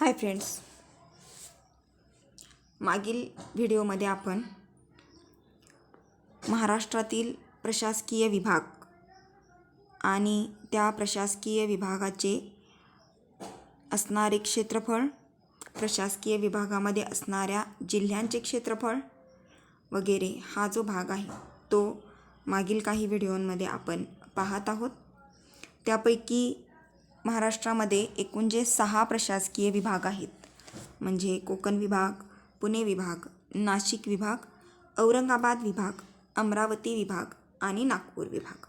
Hi friends. मागील व्हिडिओमध्ये आपण महाराष्ट्रातील प्रशासकीय विभाग आणि त्या प्रशासकीय विभागाचे असणारे क्षेत्रफळ प्रशासकीय विभागामध्ये असणाऱ्या जिल्ह्यांचे क्षेत्रफळ वगैरे हा जो भाग आहे तो मागील काही व्हिडिओमध्ये आपण पाहत आहोत. त्यापैकी महाराष्ट्रामध्ये एकूण जे सहा प्रशासकीय विभाग आहेत. म्हणजे कोकण विभाग पुणे विभाग नाशिक विभाग औरंगाबाद विभाग अमरावती विभाग आणि नागपूर विभाग.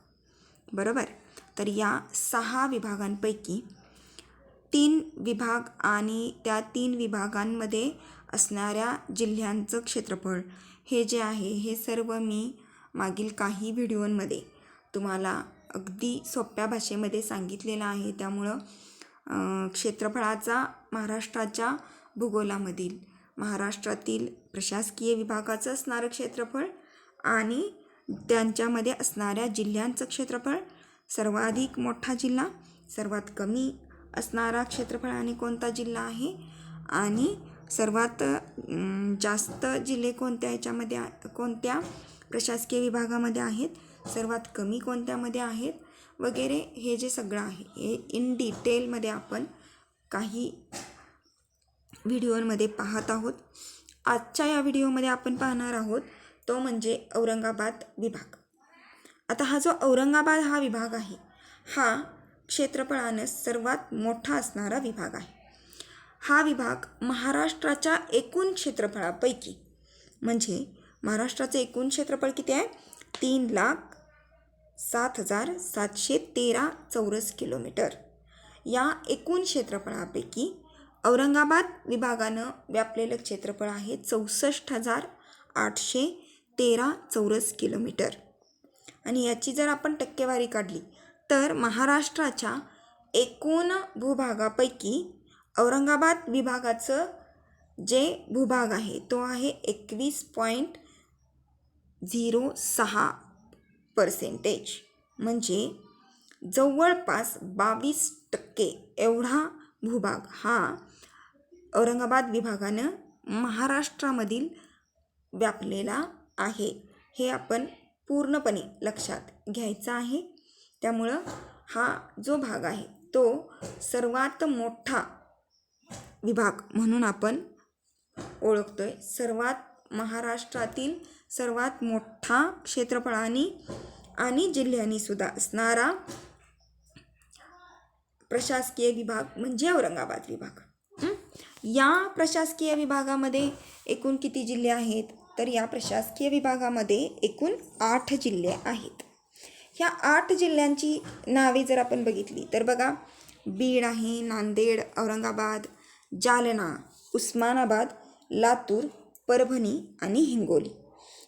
बरोबर? तर या सहा विभागांपैकी तीन विभाग आणि त्या तीन विभागांमध्ये असणाऱ्या जिल्ह्यांचं क्षेत्रफळ हे जे आहे हे सर्व मी मागील काही व्हिडिओंमध्ये तुम्हाला अगदी सोप्या भाषेमध्ये सांगितलेलं आहे. त्यामुळं क्षेत्रफळाचा महाराष्ट्राच्या भूगोलामधील महाराष्ट्रातील प्रशासकीय विभागाचं असणारं क्षेत्रफळ आणि त्यांच्यामध्ये असणाऱ्या जिल्ह्यांचं क्षेत्रफळ सर्वाधिक मोठा जिल्हा सर्वात कमी असणारा क्षेत्रफळ आणि कोणता जिल्हा आहे? आणि सर्वात जास्त जिल्हे कोणत्या ह्याच्यामध्ये कोणत्या प्रशासकीय विभागामध्ये आहेत? सर्वात कमी कोणत्यामध्ये आहेत? वगैरे हे जे सगळं आहे हे इन डिटेलमध्ये आपण काही व्हिडिओमध्ये पाहत आहोत. आजच्या या व्हिडिओमध्ये आपण पाहणार आहोत तो म्हणजे औरंगाबाद विभाग. आता हा जो औरंगाबाद हा विभाग आहे हा क्षेत्रफळानं सर्वात मोठा असणारा विभाग आहे. हा विभाग महाराष्ट्राच्या एकूण क्षेत्रफळापैकी म्हणजे महाराष्ट्राचं एकूण क्षेत्रफळ किती आहे? तीन लाख सात हजार सातशे तेरा चौरस किलोमीटर. या एकूण क्षेत्रफळापैकी औरंगाबाद विभागानं व्यापलेलं क्षेत्रफळ आहे चौसष्ट हजार आठशे तेरा चौरस किलोमीटर. आणि याची जर आपण टक्केवारी काढली तर महाराष्ट्राच्या एकूण भूभागापैकी औरंगाबाद विभागाचं जे भूभाग आहे तो आहे एकवीस पॉईंट झिरो सहा पर्सेंटेज म्हणजे जवळपास बावीस टक्के एवढा भूभाग हा औरंगाबाद विभागानं महाराष्ट्रामधील व्यापलेला आहे. हे आपण पूर्णपणे लक्षात घ्यायचं आहे. त्यामुळं हा जो भाग आहे तो सर्वात मोठा विभाग म्हणून आपण ओळखतो आहे सर्वात महाराष्ट्रातील सर्वात मोठा क्षेत्रफळाने आणि जिल्ह्यांनी सुद्धा असणारा प्रशासकीय विभाग म्हणजे औरंगाबाद विभाग. या प्रशासकीय विभागामध्ये एकूण किती जिल्हे आहेत? तर या प्रशासकीय विभागामध्ये एकूण आठ जिल्हे आहेत. ह्या आठ जिल्ह्यांची नावे जर आपण बघितली तर बघा बीड आहे नांदेड औरंगाबाद जालना उस्मानाबाद लातूर परभणी आणि हिंगोली.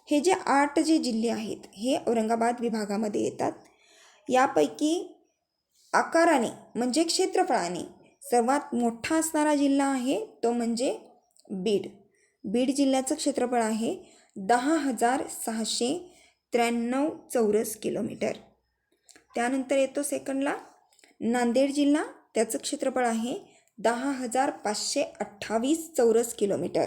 हे जे आठ जे जिल्हे आहेत हे औरंगाबाद विभागामध्ये येतात. यापैकी आकाराने म्हणजे क्षेत्रफळाने सर्वात मोठा असणारा जिल्हा आहे तो म्हणजे बीड. बीड जिल्ह्याचं क्षेत्रफळ आहे दहा हजार सहाशे त्र्याण्णव चौरस किलोमीटर. त्यानंतर येतो सेकंडला. नांदेड जिल्हा त्याचं क्षेत्रफळ आहे दहा हजार पाचशे अठ्ठावीस चौरस किलोमीटर.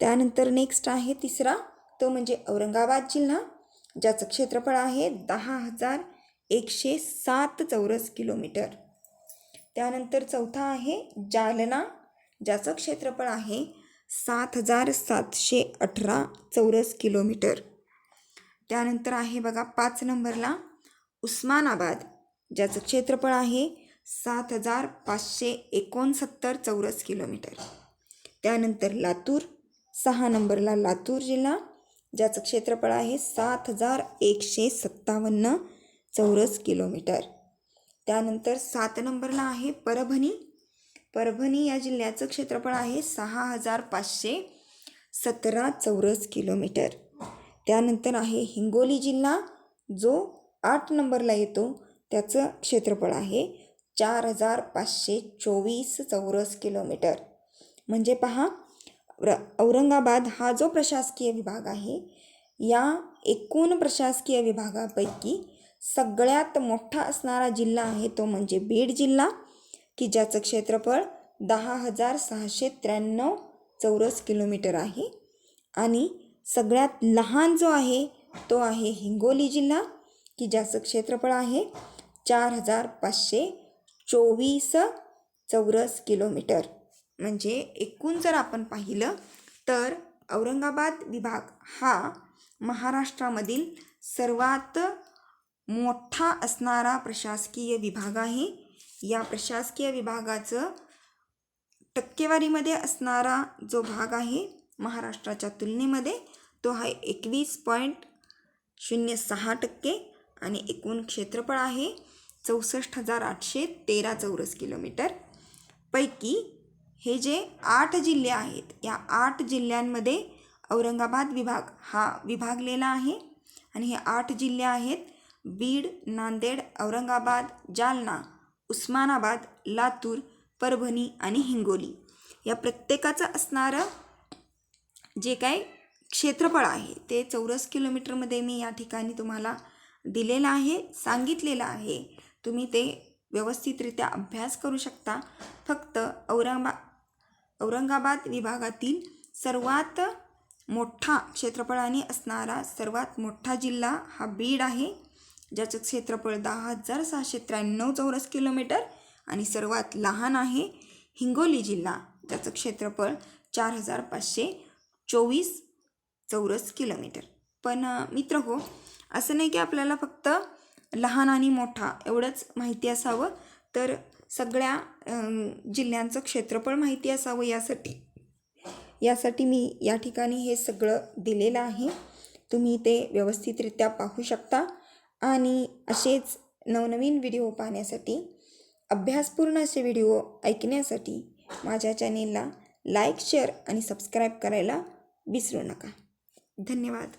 त्यानंतर नेक्स्ट आहे तिसरा. तो म्हणजे औरंगाबाद जिल्हा ज्याचं क्षेत्रफळ आहे दहा हजार एकशे सात चौरस किलोमीटर. त्यानंतर चौथा आहे जालना ज्याचं क्षेत्रफळ आहे सात हजार सातशे अठरा चौरस किलोमीटर. त्यानंतर आहे बघा पाच नंबरला उस्मानाबाद ज्याचं क्षेत्रफळ आहे सात हजार पाचशे एकोणसत्तर चौरस किलोमीटर. त्यानंतर लातूर सहा नंबरला लातूर जिल्हा ज्याचं क्षेत्रफळ आहे सात हजार एकशे सत्तावन्न चौरस किलोमीटर. त्यानंतर सात नंबरला आहे परभणी. परभणी या जिल्ह्याचं क्षेत्रफळ आहे सहा हजार पाचशे सतरा चौरस किलोमीटर. त्यानंतर आहे हिंगोली जिल्हा जो आठ नंबरला येतो त्याचं क्षेत्रफळ आहे चार हजार पाचशे चोवीस चौरस किलोमीटर. म्हणजे पहा औरंगाबाद हा जो प्रशासकीय विभाग आहे या एकूण प्रशासकीय विभागापैकी सगळ्यात मोठा असणारा जिल्हा आहे तो म्हणजे बीड जिल्हा की ज्याचं क्षेत्रफळ दहा हजार सहाशे त्र्याण्णव चौरस किलोमीटर आहे. आणि सगळ्यात लहान जो आहे तो आहे हिंगोली जिल्हा की ज्याचं क्षेत्रफळ आहे चार हजार पाचशे चोवीस चौरस किलोमीटर. म्हणजे एकूण जर आपण पाहिलं तर औरंगाबाद विभाग हा महाराष्ट्रामधील सर्वात मोठा असणारा प्रशासकीय विभाग आहे. या प्रशासकीय विभागाचं टक्केवारीमध्ये असणारा जो भाग आहे महाराष्ट्राच्या तुलनेमध्ये तो आहे एकवीस पॉईंट शून्य सहा टक्के आणि एकूण क्षेत्रफळ आहे चौसष्ट हजार आठशे तेरा चौरस किलोमीटर. पैकी हे जे आठ जिल्हे आहेत या आठ जिल्ह्यांमध्ये औरंगाबाद विभाग हा विभागलेला आहे. आणि हे आठ जिल्हे आहेत बीड नांदेड औरंगाबाद जालना उस्मानाबाद लातूर परभणी आणि हिंगोली. या प्रत्येकाचं असणारं जे काय क्षेत्रफळ आहे ते चौरस किलोमीटरमध्ये मी या ठिकाणी तुम्हाला दिलेलं आहे सांगितलेलं आहे. तुम्ही ते व्यवस्थितरित्या अभ्यास करू शकता. फक्त औरंगाबाद औरंगाबाद विभागातील सर्वात मोठा क्षेत्रफळाने असणारा सर्वात मोठा जिल्हा हा बीड आहे. ज्याचं क्षेत्रफळ दहा हजार सहाशे त्र्याण्णव चौरस किलोमीटर आणि सर्वात लहान आहे हिंगोली जिल्हा. ज्याचं क्षेत्रफळ चार हजार पाचशे चोवीस चौरस किलोमीटर. पण मित्र हो असं नाही की आपल्याला फक्त लहान आणि मोठा एवढंच माहिती असावं. तर सगळ्या जिल्ह्यांचं क्षेत्रफळ माहिती असावं यासाठी. यासाठी मी या ठिकाणी हे सगळं दिलेलं आहे. तुम्ही ते व्यवस्थितरित्या पाहू शकता. आणि असेच नवनवीन व्हिडिओ पाहण्यासाठी अभ्यासपूर्ण असे व्हिडिओ ऐकण्यासाठी माझ्या चॅनेलला लाईक शेअर आणि सबस्क्राईब करायला विसरू नका. धन्यवाद.